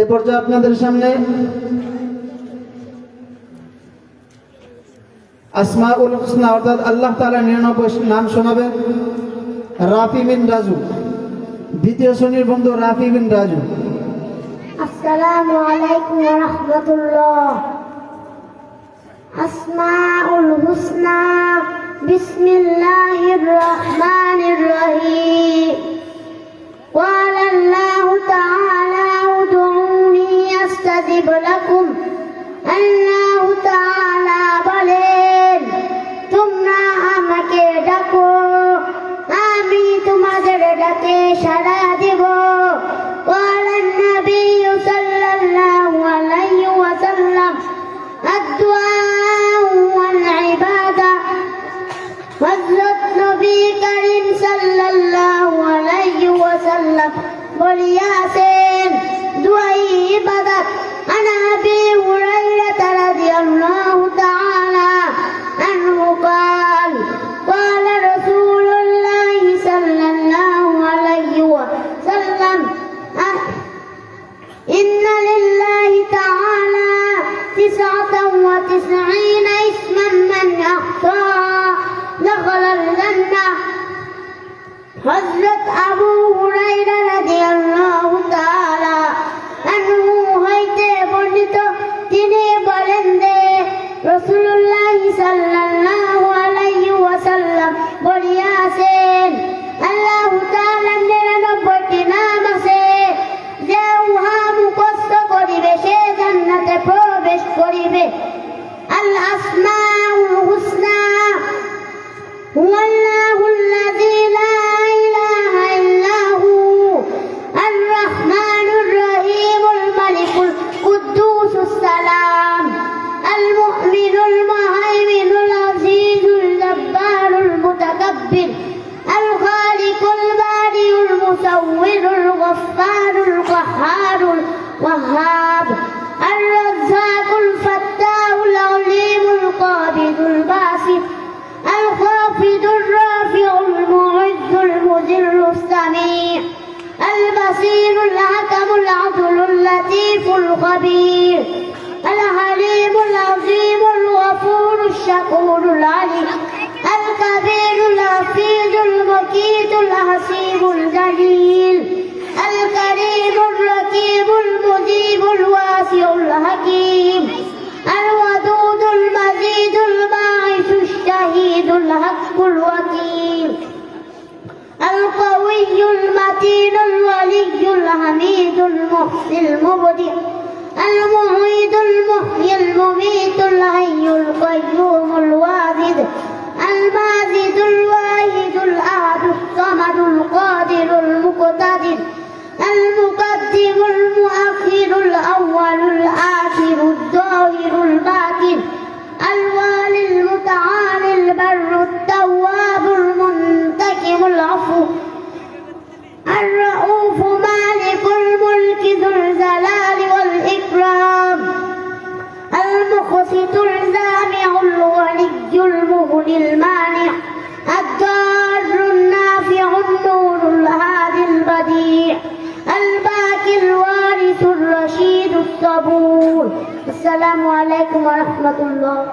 এ পর্যায়ে আপনাদের সামনে আসমা উল হোসনা অর্থাৎ আল্লাহ তালা নিরানব্বই নাম শোনাবেন। রাফি বিন রাজু। দ্বিতীয় শ্রেণির বন্ধু রাফি বিন রাজু। আসসালামু আলাইকুম ওয়া রাহমাতুল্লাহ। আসমাউল হুসনা, বিসমিল্লাহির রহমানির রহিম। রাতে সারা হজরত আবু السلام. المؤمن المهيمن العزيز الجبار المتكبر. الخالق البارئ المصور الغفار القهار الوهاب. الرزاق الفتاح العليم القابض الباسط. الخافض الرافع المعز المذل السميع. البصير الحكم العدل اللطيف الخبير. الشكور العليم الكبير الحفيظ المقيت الحسيب الجليل الكريم الرقيب المجيب الواسع الحكيم الودود المزيد الباعث الشهيد الحق الوكيل القوي المتين الولي الحميد المحسن المبدع. المعيد المحيي المميت الحي القيوم الواجد الماجد الواحد الأحد الصمد القادر المقتدر المقدم المؤخر الأول الآخر الظاهر الباطن الوالي المتعالي البر المانع. الضار النافع النور الهادي البديع. الباقي الوارث الرشيد الصبور. السلام عليكم ورحمة الله.